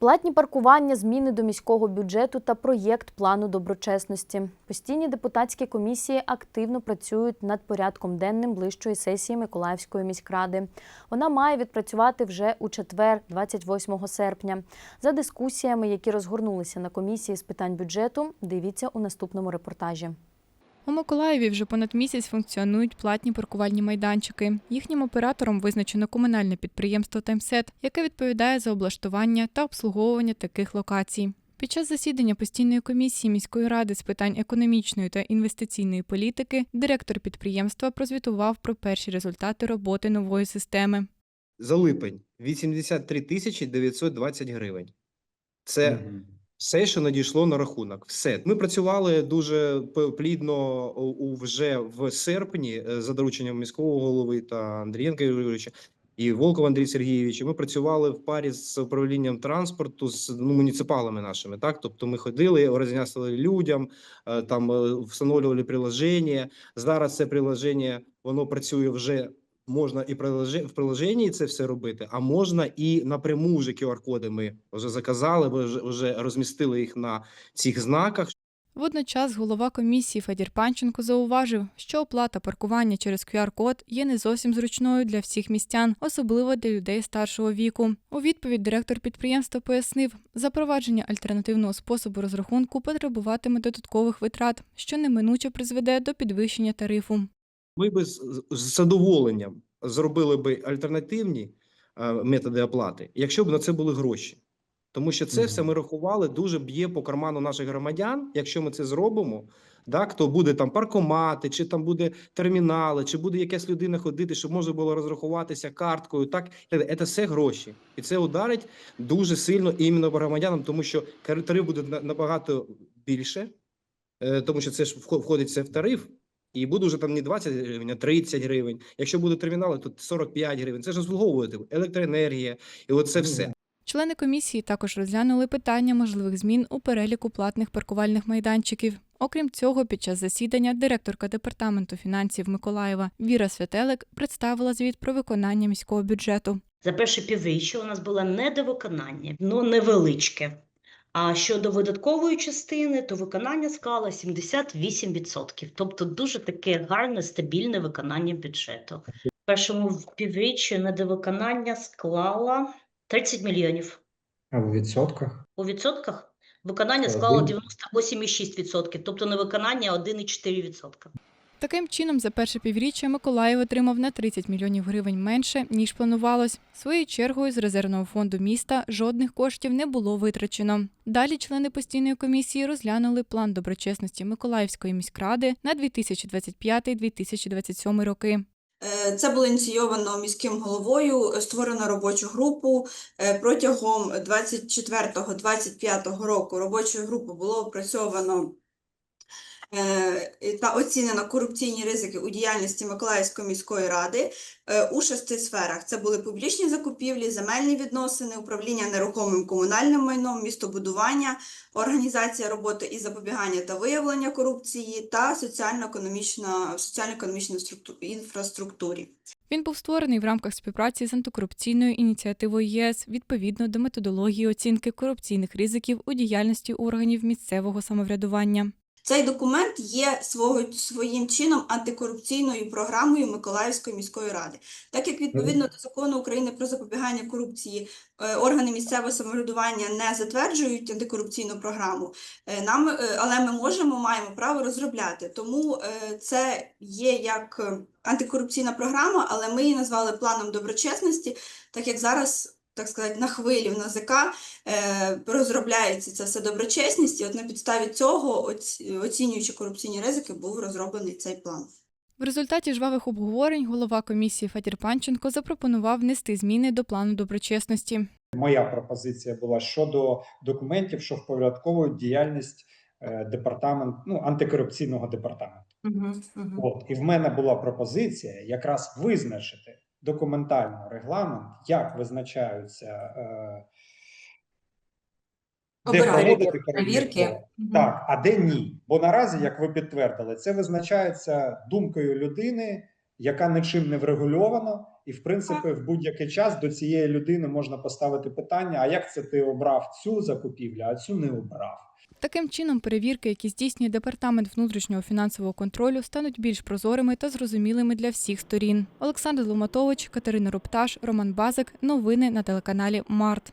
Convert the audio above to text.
Платні паркування, зміни до міського бюджету та проєкт плану доброчесності. Постійні депутатські комісії активно працюють над порядком денним ближчої сесії Миколаївської міськради. Вона має відпрацювати вже у четвер, 28 серпня. За дискусіями, які розгорнулися на комісії з питань бюджету, дивіться у наступному репортажі. У Миколаєві вже понад місяць функціонують платні паркувальні майданчики. Їхнім оператором визначено комунальне підприємство Таймсет, яке відповідає за облаштування та обслуговування таких локацій. Під час засідання постійної комісії міської ради з питань економічної та інвестиційної політики директор підприємства прозвітував про перші результати роботи нової системи. За липень 83 тисячі 920 гривень. Це. Все, що надійшло на рахунок. Все. Ми працювали дуже плідно вже в серпні е, за дорученням міського голови та Андрієнка Юрійовича і Волкова Андрія Сергійовича. Ми працювали в парі з управлінням транспорту з ну, муніципалами нашими. Так, тобто ми ходили, роз'яснювали людям, е, там е, встановлювали приложення. Зараз це приложення воно працює вже. Можна і в приложенні це все робити, а можна і напряму вже QR-коди ми вже заказали, вже, вже розмістили їх на цих знаках. Водночас голова комісії Федір Панченко зауважив, що оплата паркування через QR-код є не зовсім зручною для всіх містян, особливо для людей старшого віку. У відповідь директор підприємства пояснив, запровадження альтернативного способу розрахунку потребуватиме додаткових витрат, що неминуче призведе до підвищення тарифу. Ми би з, задоволенням зробили би альтернативні е, методи оплати, якщо б на це були гроші. Тому що це все ми рахували, дуже б'є по карману наших громадян. Якщо ми це зробимо, так, то буде там паркомати, чи там буде термінали, чи буде якась людина ходити, щоб можна було розрахуватися карткою. Так, це все гроші, і це ударить дуже сильно іменно по громадянам, тому що тариф буде набагато більше, е, тому що це ж вхо- входить це в тариф. І буде вже там не 20 гривень, а 30 гривень. Якщо буде термінали, то 45 гривень. Це ж обслуговувати електроенергія, і от це все. Члени комісії також розглянули питання можливих змін у переліку платних паркувальних майданчиків. Окрім цього, під час засідання директорка департаменту фінансів Миколаєва Віра Святелик представила звіт про виконання міського бюджету. За перше півріччя у нас було недовиконання, ну невеличке. А щодо видаткової частини, то виконання склало 78%. Тобто дуже таке гарне, стабільне виконання бюджету. В першому півріччі недовиконання склало 30 мільйонів. А у відсотках? У відсотках виконання склало один. 98,6%, тобто невиконання 1,4%. Таким чином, за перше півріччя Миколаїв отримав на 30 мільйонів гривень менше, ніж планувалось. Своєю чергою з резервного фонду міста жодних коштів не було витрачено. Далі члени постійної комісії розглянули план доброчесності Миколаївської міськради на 2025-2027 роки. Е, Це було ініційовано міським головою, створено робочу групу. Е, Протягом 24-25 року робочою групою було опрацьовано та оцінено корупційні ризики у діяльності Миколаївської міської ради е, у шести сферах. Це були публічні закупівлі, земельні відносини, управління нерухомим комунальним майном, містобудування, організація роботи із запобігання та виявлення корупції та соціально-економічна соціально-економічна інфраструктурі. Він був створений в рамках співпраці з антикорупційною ініціативою ЄС відповідно до методології оцінки корупційних ризиків у діяльності органів місцевого самоврядування. Цей документ є свого, своїм чином антикорупційною програмою Миколаївської міської ради. Так як відповідно до закону України про запобігання корупції е, органи місцевого самоврядування не затверджують антикорупційну програму, е, нам, е, але ми можемо, маємо право розробляти. Тому це є як антикорупційна програма, але ми її назвали планом доброчесності, так як зараз. Так сказати, на хвилі в НАЗК е, розробляється це все доброчесність, і от на підставі цього, оцінюючи корупційні ризики, був розроблений цей план. В результаті жвавих обговорень голова комісії Федір Панченко запропонував внести зміни до плану доброчесності. Моя пропозиція була щодо документів, що впорядковують діяльність е, департамент, ну, антикорупційного департаменту. От, і в мене була пропозиція якраз визначити документально регламент, як визначаються е, де проводити перевірки. Так, а де ні? Бо наразі, як ви підтвердили, це визначається думкою людини, яка нічим не врегульована, і в принципі в будь-який час до цієї людини можна поставити питання: а як це ти обрав цю закупівлю, а цю не обрав? Таким чином, перевірки, які здійснює департамент внутрішнього фінансового контролю, стануть більш прозорими та зрозумілими для всіх сторін. Олександр Ломатович, Катерина Рупташ, Роман Базик. Новини на телеканалі Март.